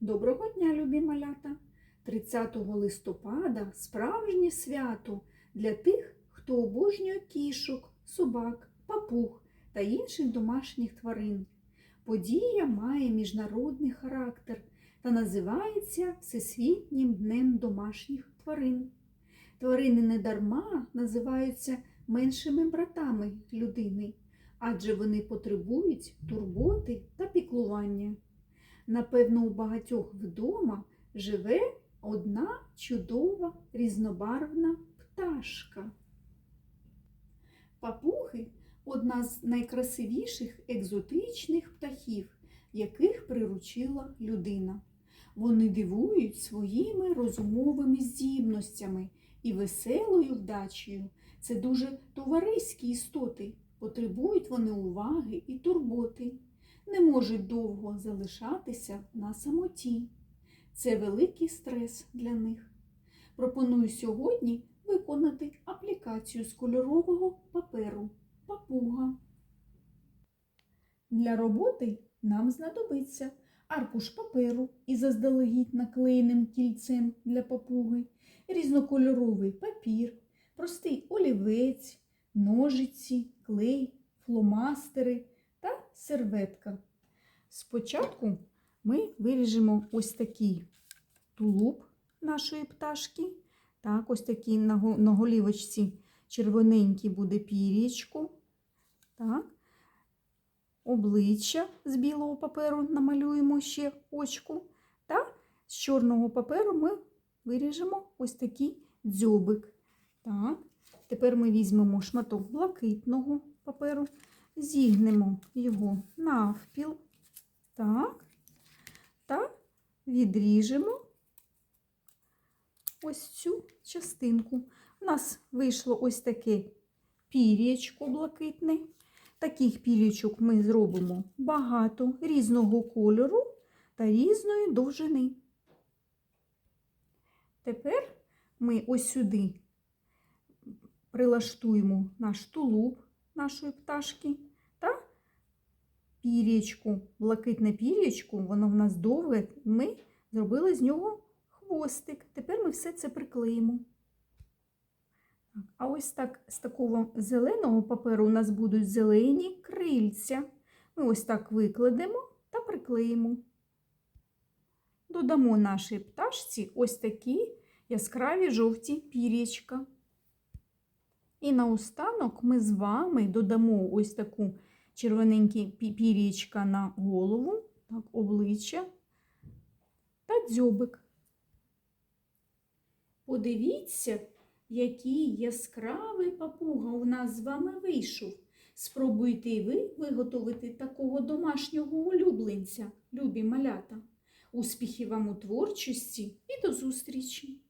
Доброго дня, любі малята! 30 листопада справжнє свято для тих, хто обожнює кішок, собак, папуг та інших домашніх тварин. Подія має міжнародний характер та називається Всесвітнім днем домашніх тварин. Тварини недарма називаються меншими братами людини, адже вони потребують турботи та піклування. Напевно, у багатьох вдома живе одна чудова різнобарвна пташка. Папуги одна з найкрасивіших екзотичних птахів, яких приручила людина. Вони дивують своїми розумовими здібностями і веселою вдачею. Це дуже товариські істоти. Потребують вони уваги і турботи не можуть довго залишатися на самоті. Це великий стрес для них. Пропоную сьогодні виконати аплікацію з кольорового паперу папуга. Для роботи нам знадобиться аркуш паперу із заздалегідь наклеєним кільцем для папуги, різнокольоровий папір, простий олівець, ножиці, клей, фломастери серветка. Спочатку ми виріжемо ось такий тулуб нашої пташки. Так, ось такий на голівочці червоненький буде пір'ячко. Так. Обличчя з білого паперу намалюємо ще очку. Та з чорного паперу ми виріжемо ось такий дзьобик. Так. Тепер ми візьмемо шматок блакитного паперу, зігнемо його навпіл. Так. Та відріжемо ось цю частинку. У нас вийшло ось таке пір'ячко блакитне. Таких пір'ячок ми зробимо багато різного кольору та різної довжини. Тепер ми ось сюди прилаштуємо наш тулуб нашої пташки та пір'ячку, блакитне пір'ячку, воно в нас довге, ми зробили з нього хвостик. Тепер ми все це приклеїмо. А ось так з такого зеленого паперу у нас будуть зелені крильця. Ми ось так викладемо та приклеїмо. Додамо нашій пташці ось такі яскраві жовті пір'ячка. І наостанок ми з вами додамо ось таку червоненькі пі- пір'ячка на голову, так, обличчя та дзьобик. Подивіться, який яскравий папуга у нас з вами вийшов. Спробуйте і ви виготовити такого домашнього улюбленця, любі малята. Успіхів вам у творчості і до зустрічі!